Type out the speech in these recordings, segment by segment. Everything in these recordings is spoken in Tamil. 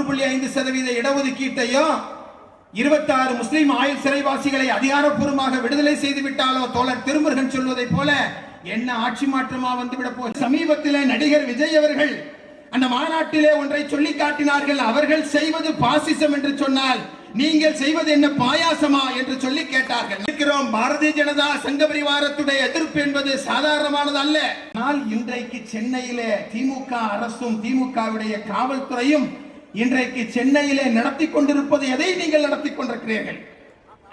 மூன்று புள்ளி ஐந்து சதவீத இடஒதுக்கீட்டையும் இருபத்தாறு முஸ்லிம் ஆயுள் சிறைவாசிகளை அதிகாரப்பூர்வமாக விடுதலை செய்து விட்டாலோ தோழர் திருமுருகன் சொல்வதை போல என்ன ஆட்சி மாற்றமா வந்துவிட போ சமீபத்தில் நடிகர் விஜய் அவர்கள் அந்த மாநாட்டிலே ஒன்றை சொல்லி காட்டினார்கள். அவர்கள் செய்வது பாசிசம் என்று சொன்னால் நீங்கள் செய்வது என்ன பாயாசமா என்று சொல்லி கேட்டார்கள். இருக்கிறோம் பாரதிய ஜனதா சங்க பரிவாரத்துடைய எதிர்ப்பு என்பது சாதாரணமானது அல்ல. ஆனால் இன்றைக்கு சென்னையிலே திமுக அரசும் திமுகவுடைய காவல்துறையும் இன்றைக்கு சென்னையிலே நடத்தி கொண்டிருப்பது எதை நீங்கள் நடத்தி கொண்டிருக்கிறீர்கள்?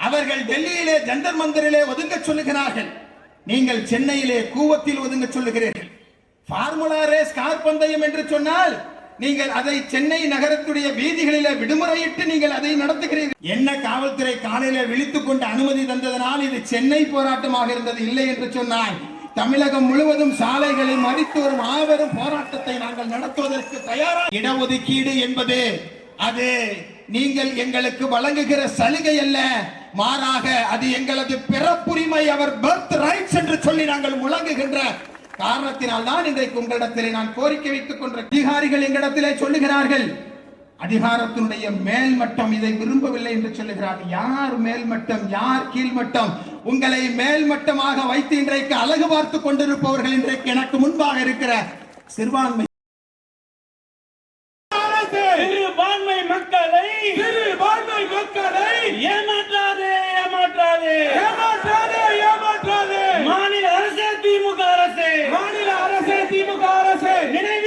அவர்கள் டெல்லியிலே ஜந்தர் மந்திரிலே ஒதுங்க சொல்லுகிறார்கள். நீங்கள் சென்னையிலே கூவத்தில் ஒதுங்க சொல்லுகிறீர்கள். ஃபார்முலா ரேஸ் கார் பந்தயம் என்று சொன்னால் நீங்கள் அதை சென்னை நகரத்துடைய வீதிகளில விடுமுறையிட்டு நீங்கள் அதை நடத்துகிறீர்கள். என்ன காவல்துறை காலையில விழித்துக் கொண்டு அனுமதி தந்ததனால் இது சென்னை போராட்டமாக இருந்தது இல்லை என்று சொன்னால் தமிழகம் முழுவதும் சாலைகளை மறித்து வரும் மாபெரும் போராட்டத்தை நாங்கள் நடத்துவதற்கு தயாராக இடஒதுக்கீடு என்பது அது நீங்கள் எங்களுக்கு வழங்குகிற சலுகை அல்ல. மாறாக அது எங்களது பிறப்புரிமை அவர் பர்த் ரைட்ஸ் என்று சொல்லி நாங்கள் முழங்குகின்ற காரணத்தினால் தான் இன்றைக்கு உங்களிடத்திலே நான் கோரிக்கை வைத்துக் கொண்ட அதிகாரிகள் எங்களிடத்திலே சொல்லுகிறார்கள். அதிகாரத்தினுடைய மேல்மட்டம் இதை விரும்பவில்லை என்று சொல்லுகிறார் யார் மேல்மட்டம்? யார் கீழ்மட்டம்? உங்களை மேல்மட்டமாக வைத்து இன்றைக்கு அழகு பார்த்து கொண்டிருப்பவர்கள் இன்றைக்கு எனக்கு முன்பாக இருக்கிற சிறுபான்மை சிறுபான்மை மக்களை சிறுபான்மை மக்களை ஏமாற்றாதே ஏமாற்றாதே! ஏமாற்றாதே ஏமாற்றாதே! மாநில அரசே திமுக அரசே! மாநில அரசே திமுக அரசே! நினைவில்லையா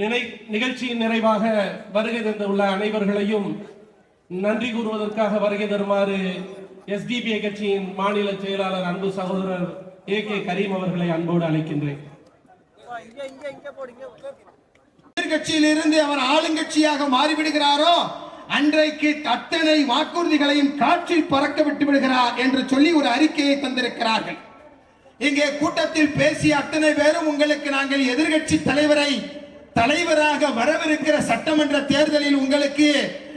நினை நிகழ்ச்சியின் நிறைவாக வருகை தந்துள்ள அனைவர்களையும் நன்றி கூறுவதற்காக வருகை தருமாறு எஸ்டிபிஐ கட்சியின் மாநில செயலாளர் அன்பு சகோதரர் ஏ கே கரீம் அவர்களை அன்போடு அழைக்கின்றேன். எதிர்கட்சியிலிருந்து அவர் ஆளுங்கட்சியாக மாறிவிடுகிறாரோ அன்றைக்கு அத்தனை வாக்குறுதிகளையும் காற்றில் பறக்க விட்டு விடுகிறார் என்று சொல்லி ஒரு அறிக்கையை தந்திருக்கிறார்கள். இங்கே கூட்டத்தில் பேசிய அத்தனை பேரும் உங்களுக்கு நாங்கள் எதிர்கட்சி தலைவரை தலைவராக வரவிருக்கிற சட்டமன்ற தேர்தலில் உங்களுக்கு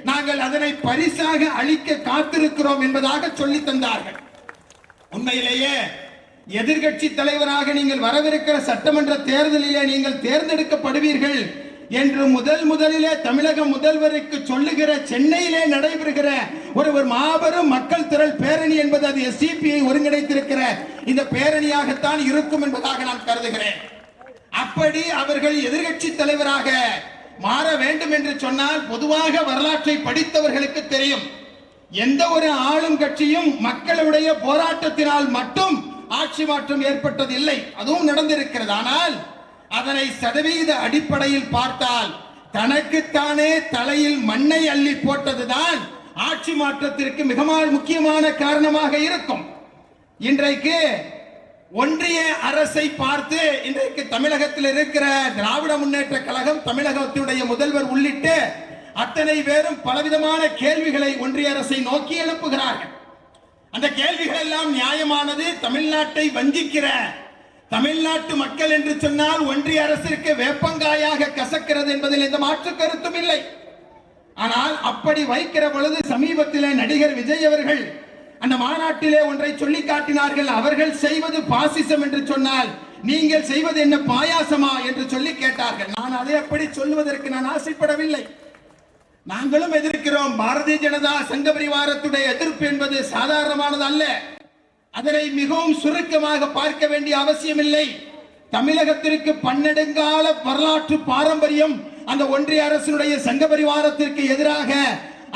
நாங்கள் அதனை பரிசாக அளிக்க காத்திருக்கிறோம் என்பதாக சொல்லி தந்தார்கள். உண்மையிலேயே எதிர்கட்சி தலைவராக நீங்கள் வரவிருக்கிற சட்டமன்ற தேர்தலிலே நீங்கள் தேர்ந்தெடுக்கப்படுவீர்கள் என்று முதல் முதலிலே தமிழக முதல்வருக்கு சொல்லுகிற சென்னையிலே நடைபெறுகிற ஒரு ஒரு மாபெரும் மக்கள் திரள் பேரணி என்பது அது எஸ்டிபிஐ ஒருங்கிணைத்திருக்கிற இந்த பேரணியாகத்தான் இருக்கும் என்பதாக நான் கருதுகிறேன். அப்படி அவர்கள் எதிர்கட்சி தலைவராக மாற வேண்டும் என்று சொன்னால் பொதுவாக வரலாற்றை படித்தவர்களுக்கு தெரியும். எந்த ஒரு ஆளும் கட்சியும் மக்களுடைய போராட்டத்தினால் மட்டும் ஆட்சி மாற்றம் ஏற்பட்டது இல்லை அதுவும் நடந்திருக்கிறது. ஆனால் அதனை சதவீத அடிப்படையில் பார்த்தால் தனக்குத்தானே தலையில் மண்ணை அள்ளி போட்டதுதான் ஆட்சி மாற்றத்திற்கு மிக முக்கியமான காரணமாக இருக்கும். இன்றைக்கு ஒன்றிய அரசை பார்த்து இன்றைக்கு தமிழகத்தில் இருக்கிற திராவிட முன்னேற்ற கழகம் தமிழகத்தினுடைய முதல்வர் உள்ளிட்டு அத்தனை பேரும் பலவிதமான கேள்விகளை ஒன்றிய அரசை நோக்கி எழுப்புகிறார்கள். அந்த கேள்விகள் எல்லாம் நியாயமானது தமிழ்நாட்டை வஞ்சிக்கிற தமிழ்நாட்டு மக்கள் என்று சொன்னால் ஒன்றிய அரசிற்கு வேப்பங்காயாக கசக்கிறது என்பதில் எந்த மாற்று கருத்தும் இல்லை. ஆனால் அப்படி வைக்கிற பொழுது சமீபத்தில் நடிகர் விஜய் அவர்கள் அந்த மாநாட்டிலே ஒன்றை சொல்லி காட்டினார்கள். அவர்கள் செய்வது பாசிசம் என்று சொன்னால் நீங்கள் செய்வது என்ன பாயாசமா என்று சொல்லி கேட்டார்கள். நான் அதை அப்படி சொல்லுவதற்கு நான் ஆசைப்படவில்லை. நாங்களும் எதிர்க்கிறோம். பாரதிய ஜனதா சங்க பரிவாரத்துடைய எதிர்ப்பு என்பது சாதாரணமானது அல்ல. அதனை மிகவும் சுருக்கமாக பார்க்க வேண்டிய அவசியமில்லை. தமிழகத்திற்கு பன்னெடுங்கால வரலாற்று பாரம்பரியம் அந்த ஒன்றிய அரசினுடைய சங்க பரிவாரத்திற்கு எதிராக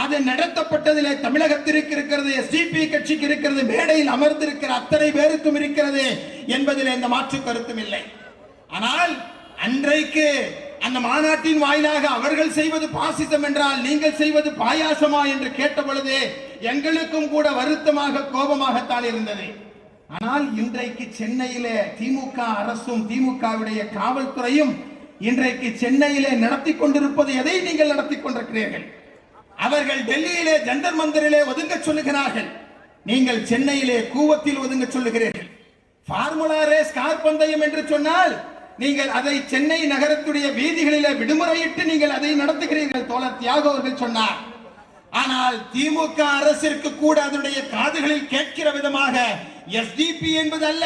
அது நடத்தப்பட்டதிலே தமிழகத்திற்கு இருக்கிறது எஸ்டிபி கட்சிக்கு இருக்கிறது மேடையில் அமர்ந்திருக்கிற அத்தனை பேருக்கும் இருக்கிறது என்பதில் எந்த மாற்று கருத்தும் இல்லை. ஆனால் அன்றைக்கு அந்த மாநாட்டின் வாயிலாக அவர்கள் செய்வது பாசிசம் என்றால் நீங்கள் செய்வது பாயாசமா என்று கேட்ட பொழுது எங்களுக்கும் கூட வருத்தமாக கோபமாகத்தான் இருந்தது. ஆனால் இன்றைக்கு சென்னையிலே திமுக அரசும் திமுகவுடைய காவல்துறையும் இன்றைக்கு சென்னையிலே நடத்தி கொண்டிருப்பது எதை நீங்கள் நடத்தி கொண்டிருக்கிறீர்கள்? அவர்கள் டெல்லியிலே ஜந்தர் மந்திரிலே ஒதுங்க சொல்லுகிறார்கள். நீங்கள் சென்னையிலே கூவத்தில் ஒதுங்க சொல்லுகிறீர்கள். பார்முலா ரேஸ் கார் பந்தயம் என்று சொன்னால் நீங்கள் அதை சென்னை நகரத்துடைய வீதிகளிலே விடுமுறையிட்டு நீங்கள் அதை நடத்துகிறீர்கள் தோழர் தியாகு அவர்கள் சொன்னார். ஆனால் திமுக அரசிற்கு கூட அதனுடைய காதுகளில் கேட்கிற விதமாக எஸ்டிபி என்பது அல்ல.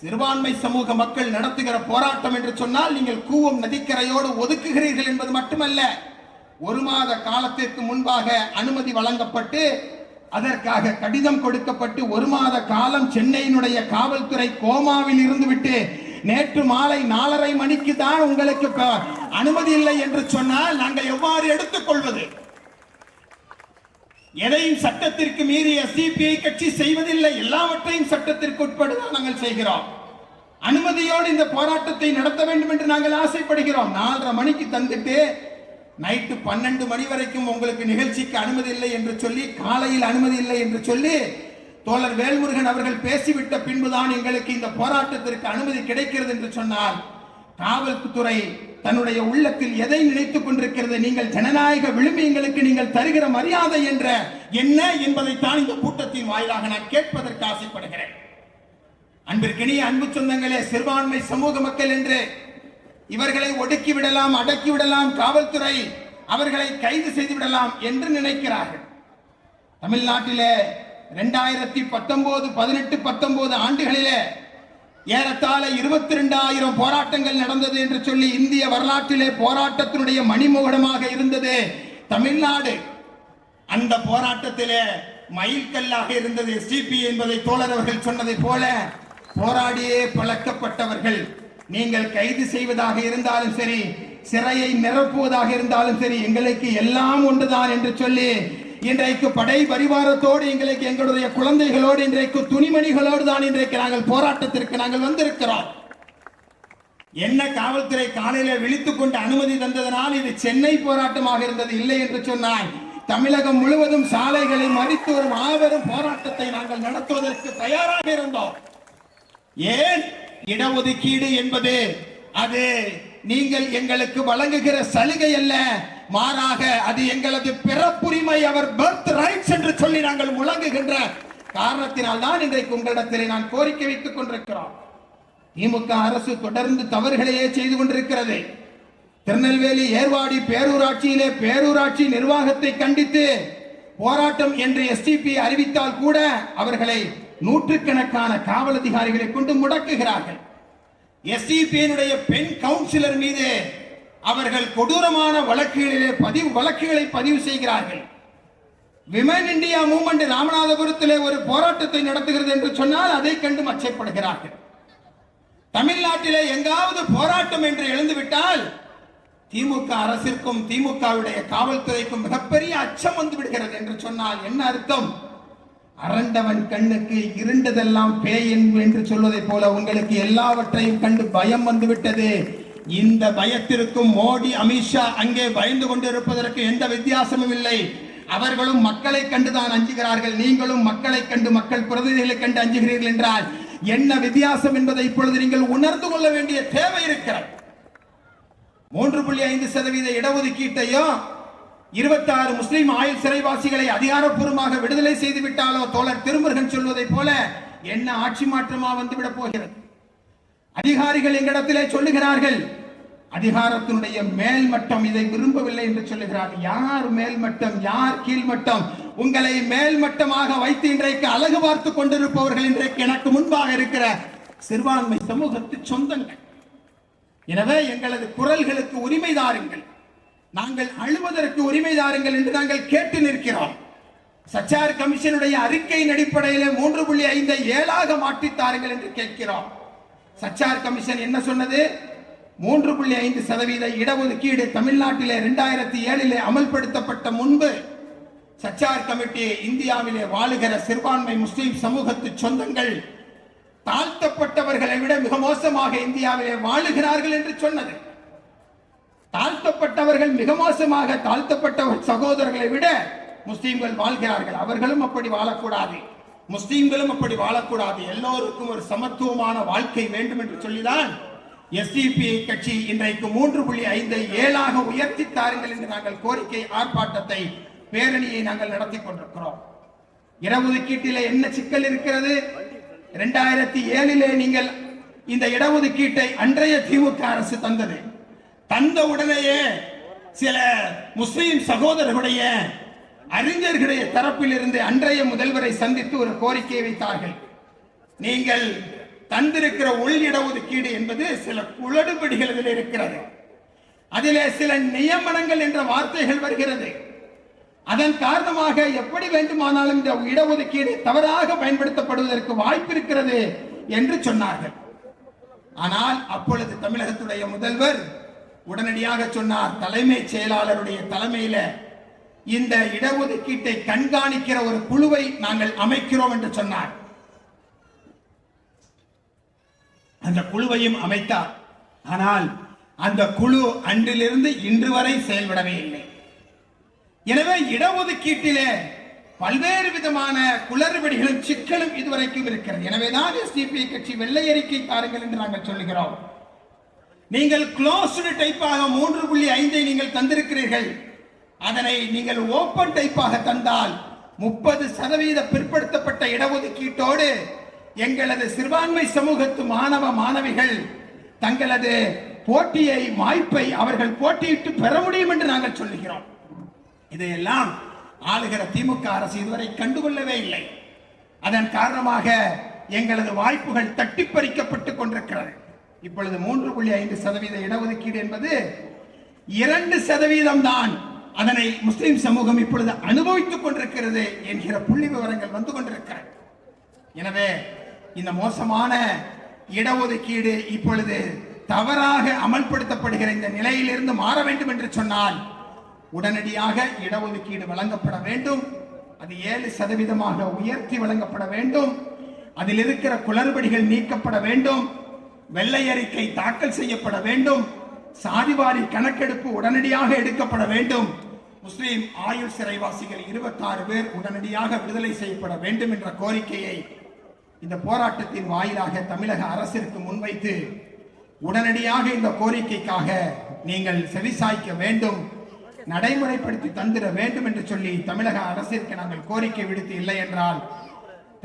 சிறுபான்மை சமூக மக்கள் நடத்துகிற போராட்டம் என்று சொன்னால் நீங்கள் கூவம் நதிக்கரையோடு ஒதுக்குகிறீர்கள் என்பது மட்டுமல்ல. ஒரு மாத காலத்திற்கு முன்பாக அனுமதி வழங்கப்பட்டு அதற்காக கடிதம் கொடுக்கப்பட்டு ஒரு மாத காலம் சென்னையினுடைய காவல்துறை கோமாவில் இருந்துவிட்டு நேற்று மாலை நாலரை மணிக்கு தான் உங்களுக்கு அனுமதி இல்லை என்று சொன்னால் நாங்கள் எவ்வாறு எடுத்துக்கொள்வது? எதையும் சட்டத்திற்கு மீறிய சிபிஐ கட்சி செய்வதில்லை எல்லாவற்றையும் சட்டத்திற்கு உட்படுதான் நாங்கள் செய்கிறோம். அனுமதியோடு இந்த போராட்டத்தை நடத்த வேண்டும் என்று நாங்கள் ஆசைப்படுகிறோம். நாலரை மணிக்கு தந்துட்டு நைட்டு பன்னெண்டு மணி வரைக்கும் உங்களுக்கு நிகழ்ச்சிக்கு அனுமதி இல்லை என்று சொல்லி காலையில் அனுமதி இல்லை என்று சொல்லி தோழர் வேல்முருகன் அவர்கள் பேசிவிட்ட பின்புதான் எங்களுக்கு இந்த போராட்டத்திற்கு அனுமதி கிடைக்கிறது என்று சொன்னால் காவல்துறை தன்னுடைய உள்ளத்தில் எதை நினைத்துக் கொண்டிருக்கிறது? நீங்கள் ஜனநாயக விழுமியங்களுக்கு நீங்கள் தருகிற மரியாதை என்ற என்ன என்பதைத்தான் இந்த கூட்டத்தின் வாயிலாக நான் கேட்பதற்கு ஆசைப்படுகிறேன். அன்பிற்கினிய அன்பு சொந்தங்களே சிறுபான்மை சமூக மக்கள் என்று இவர்களை ஒடுக்கி விடலாம் அடக்கி விடலாம் காவல்துறை அவர்களை கைது செய்து விடலாம் என்று நினைக்கிறார்கள். தமிழ்நாட்டிலே ரெண்டாயிரத்தி பத்தொன்பது பதினெட்டு பத்தொன்பது ஆண்டுகளிலே ஏறத்தாழ இருபத்தி ரெண்டாயிரம் போராட்டங்கள் நடந்தது என்று சொல்லி இந்திய வரலாற்றிலே போராட்டத்தினுடைய மணிமுகடமாக இருந்தது தமிழ்நாடு. அந்த போராட்டத்திலே மைல்கல்லாக இருந்தது. எஸ்டிபி என்பதை தோழர் அவர்கள் சொன்னதை போல போராடியே பழக்கப்பட்டவர்கள். நீங்கள் கைது செய்வதாக இருந்தாலும் சரி சிறையை நிரப்புவதாக இருந்தாலும் சரி எங்களுக்கு எல்லாம் ஒன்றுதான் என்று சொல்லி இன்றைக்கு படை பரிவாரத்தோடு எங்களுக்கு எங்களுடைய குழந்தைகளோடு இன்றைக்கு துணிமணிகளோடு தான் இன்றைக்கு நாங்கள் போராட்டத்திற்கு நாங்கள் வந்திருக்கிறோம். என்ன காவல்துறை காலையில விழித்துக் கொண்டு அனுமதி தந்ததனால் இது சென்னை போராட்டமாக இருந்தது இல்லை என்று சொன்னால் தமிழகம் முழுவதும் சாலைகளை மறித்து ஒரு மாபெரும் போராட்டத்தை நாங்கள் நடத்துவதற்கு தயாராக இருந்தோம். ஏன்? இடஒதுக்கீடு என்பது அது நீங்கள் எங்களுக்கு வழங்குகிற சலுகை அல்ல. மாறாக அது எங்களது பிறப்புரிமை அவர் பர்த் ரைட்ஸ் என்று சொல்லி நாங்கள் முழங்குகின்ற காரணத்தினால் தான் இன்றைக்கு உங்களிடத்தில் நான் கோரிக்கை வைத்துக் கொண்டிருக்கிறோம். திமுக அரசு தொடர்ந்து தவறுகளையே செய்து கொண்டிருக்கிறது. திருநெல்வேலி ஏர்வாடி பேரூராட்சியிலே பேரூராட்சி நிர்வாகத்தை கண்டித்து போராட்டம் என்று எஸ்டிபி அறிவித்தால் கூட அவர்களை நூற்றுக்கணக்கான காவல் அதிகாரிகளை கொண்டு முடக்குகிறார்கள். எஸ்டிபியினுடைய பெண் கவுன்சிலர் மீது அவர்கள் கொடூரமான வழக்குகளிலே பதிவு வழக்குகளை பதிவு செய்கிறார்கள். விமன் இந்தியா மூமெண்ட் ராமநாதபுரத்திலே ஒரு போராட்டத்தை நடத்துகிறது என்று சொன்னால் அதை கண்டு மச்சைப்படுகிறார்கள். தமிழ்நாட்டிலே எங்காவது போராட்டம் என்று எழுந்துவிட்டால் திமுக அரசிற்கும் திமுகவுடைய காவல்துறைக்கும் மிகப்பெரிய அச்சம் வந்து விடுகிறது என்று சொன்னால் என்ன அர்த்தம்? அரண்டவன் கண்ணுக்கு இருண்டதெல்லாம் பேய் என்று சொல்வதைப் போல உங்களுக்கு எல்லாவற்றையும் கண்டு பயம் வந்துவிட்டது. இந்த பயத்திற்கும் மோடி அமித்ஷா அங்கே பயந்து கொண்டிருப்பதற்கு எந்த வித்தியாசமும் இல்லை. அவர்களும் மக்களை கண்டுதான் அஞ்சுகிறார்கள். நீங்களும் மக்களை கண்டு மக்கள் பிரதிநிதிகளை கண்டு அஞ்சுகிறீர்கள் என்றால் என்ன வித்தியாசம் என்பதை இப்பொழுது நீங்கள் உணர்ந்து கொள்ள வேண்டிய தேவை இருக்கிறது. மூன்று புள்ளி ஐந்து சதவீத இடஒதுக்கீட்டையும் இருபத்தாறு முஸ்லிம் ஆயுள் சிறைவாசிகளை அதிகாரப்பூர்வமாக விடுதலை செய்து விட்டாலோ தோழர் திருமுருகன் சொல்வதைப் போல என்ன ஆட்சி மாற்றமா வந்து போகிறது? அதிகாரிகள் எங்களிடத்திலே சொல்லுகிறார்கள் அதிகாரத்தினுடைய மேல்மட்டம் இதை விரும்பவில்லை என்று சொல்லுகிறார். யார் மேல்மட்டம்? யார் கீழ்மட்டம்? உங்களை மேல்மட்டமாக வைத்து இன்றைக்கு அழகு பார்த்து கொண்டிருப்பவர்கள் இன்றைக்கு எனக்கு முன்பாக இருக்கிற சிறுபான்மை சமூகத்து சொந்தங்கள். எனவே எங்களது குரல்களுக்கு உரிமை தாருங்கள். நாங்கள் அழுவதற்கு உரிமை தாருங்கள் என்று நாங்கள் கேட்டு நிற்கிறோம். சச்சார் கமிஷனுடைய அறிக்கையின் அடிப்படையில் மூன்று புள்ளி ஐந்தை ஏழாக மாற்றித்தாருங்கள் என்று கேட்கிறோம். சச்சார் கமிஷன் என்ன சொன்னது? மூன்று புள்ளி ஐந்து சதவீத இடஒதுக்கீடு தமிழ்நாட்டிலே இரண்டாயிரத்தி ஏழிலே அமல்படுத்தப்பட்ட முன்பு சச்சார் கமிட்டி இந்தியாவிலே வாழுகிற சிறுபான்மை முஸ்லீம் சமூகத்து சொந்தங்கள் தாழ்த்தப்பட்டவர்களை விட மிக மோசமாக இந்தியாவிலே வாழுகிறார்கள் என்று சொன்னது. தாழ்த்தப்பட்டவர்கள் மிக மோசமாக தாழ்த்தப்பட்டவர் சகோதரர்களை விட முஸ்லீம்கள் வாழ்கிறார்கள். அவர்களும் அப்படி வாழக்கூடாது. முஸ்லீம்களும் அப்படி வாழக்கூடாது. எல்லோருக்கும் ஒரு சமத்துவமான வாழ்க்கை வேண்டும் என்று சொல்லிதான் எஸ்டிபி கட்சி இன்றைக்கு மூன்று புள்ளி ஐந்தை ஏழாக உயர்த்தி தாருங்கள் என்று நாங்கள் கோரிக்கை ஆர்ப்பாட்டத்தை பேரணியை நாங்கள் நடத்தி கொண்டிருக்கிறோம். இடஒதுக்கீட்டிலே என்ன சிக்கல் இருக்கிறது? இரண்டாயிரத்தி ஏழிலே நீங்கள் இந்த இடஒதுக்கீட்டை அன்றைய திமுக அரசு தந்தது. தந்த உடனேயே சில முஸ்லீம் சகோதரர்களுடைய அறிஞர்களுடைய தரப்பில் இருந்து அன்றைய முதல்வரை சந்தித்து ஒரு கோரிக்கையை வைத்தார்கள். நீங்கள் தந்திருக்கிற உள் இடஒதுக்கீடு என்பது சில குளடுபடிகள் இதில் இருக்கிறது. அதிலே சில நியமனங்கள் என்ற வார்த்தைகள் வருகிறது. அதன் காரணமாக எப்படி வேண்டுமானாலும் இந்த இடஒதுக்கீடு தவறாக பயன்படுத்தப்படுவதற்கு வாய்ப்பு இருக்கிறது என்று சொன்னார்கள். ஆனால் அப்பொழுது தமிழகத்துடைய முதல்வர் உடனடியாக சொன்னார் தலைமைச் செயலாளருடைய தலைமையில இந்த இடஒதுக்கீட்டை கண்காணிக்கிற ஒரு குழுவை நாங்கள் அமைக்கிறோம் என்று சொன்னார். அந்த குழுவையும் அமைத்தார். ஆனால் அந்த குழு அன்றிலிருந்து இன்று வரை செயல்படவே இல்லை. எனவே இடஒதுக்கீட்டிலே பல்வேறு விதமான குளறுபடிகளும் சிக்கலும் இதுவரைக்கும் இருக்கிறது. எனவேதான் எஸ்டிபி கட்சி வெள்ளை அறிக்கை தாருங்கள் என்று நாங்கள் சொல்லுகிறோம். நீங்கள் க்ளோஸ்டு டைப்பாக மூன்று புள்ளி ஐந்தை நீங்கள் தந்திருக்கிறீர்கள். அதனை நீங்கள் ஓப்பன் டைப்பாக தந்தால் முப்பது சதவீத பிற்படுத்தப்பட்ட இடஒதுக்கீட்டோடு எங்களது சிறுபான்மை சமூகத்து மாணவ மாணவிகள் தங்களது போட்டியை வாய்ப்பை அவர்கள் போட்டியிட்டு பெற முடியும் என்று நாங்கள் சொல்லுகிறோம். இதையெல்லாம் ஆளுகிற திமுக அரசு இதுவரை கண்டுகொள்ளவே இல்லை. அதன் காரணமாக எங்களது வாய்ப்புகள் தட்டி பறிக்கப்பட்டுக் கொண்டிருக்கிறது. இப்பொழுது மூன்று புள்ளி ஐந்து சதவீத இடஒதுக்கீடு என்பது இரண்டு சதவீதம் தான். அதனை முஸ்லிம் சமூகம் இப்பொழுது அனுபவித்துக் கொண்டிருக்கிறது என்கிற புள்ளி விவரங்கள் வந்து கொண்டிருக்கிறது. எனவே இந்த மோசமான இடஒதுக்கீடு இப்பொழுது தவறாக அமல்படுத்தப்படுகிற இந்த நிலையிலிருந்து மாற வேண்டும் என்று சொன்னால் உடனடியாக இடஒதுக்கீடு வழங்கப்பட வேண்டும். அது ஏழு சதவீதமாக உயர்த்தி வழங்கப்பட வேண்டும். அதில் இருக்கிற குளறுபடிகள் நீக்கப்பட வேண்டும். வெள்ளை அறிக்கை தாக்கல் செய்யப்பட வேண்டும். சாதிவாரி கணக்கெடுப்பு உடனடியாக எடுக்கப்பட வேண்டும். முஸ்லீம் ஆயுள் சிறைவாசிகள் 26 பேர் உடனடியாக விடுதலை செய்யப்பட வேண்டும் என்ற கோரிக்கையை இந்த போராட்டத்தின் வாயிலாக தமிழக அரசிற்கு முன்வைத்து உடனடியாக இந்த கோரிக்கைக்காக நீங்கள் செவிசாய்க்க வேண்டும். நடைமுறைப்படுத்தி தந்திட வேண்டும் என்று சொல்லி தமிழக அரசிற்கு நாங்கள் கோரிக்கை விடுத்து இல்லை என்றால்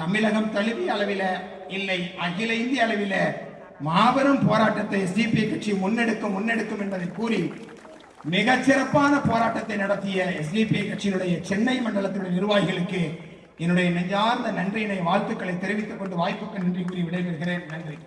தமிழகம் தழுவிய அளவில இல்லை அகில இந்திய அளவில மாபெரும் போராட்டத்தை எஸ்டிபி கட்சி முன்னெடுக்கும் முன்னெடுக்கும் என்பதை கூறி மிகச்சிறப்பான போராட்டத்தை நடத்திய எஸ்டிபி கட்சியினுடைய சென்னை மண்டலத்தினுடைய நிர்வாகிகளுக்கு என்னுடைய நெஞ்சார்ந்த நன்றியினை வாழ்த்துக்களை தெரிவித்துக் கொண்டு வாய்ப்புக்கு நன்றி கூறி விடைபெறுகிறேன். நன்றி.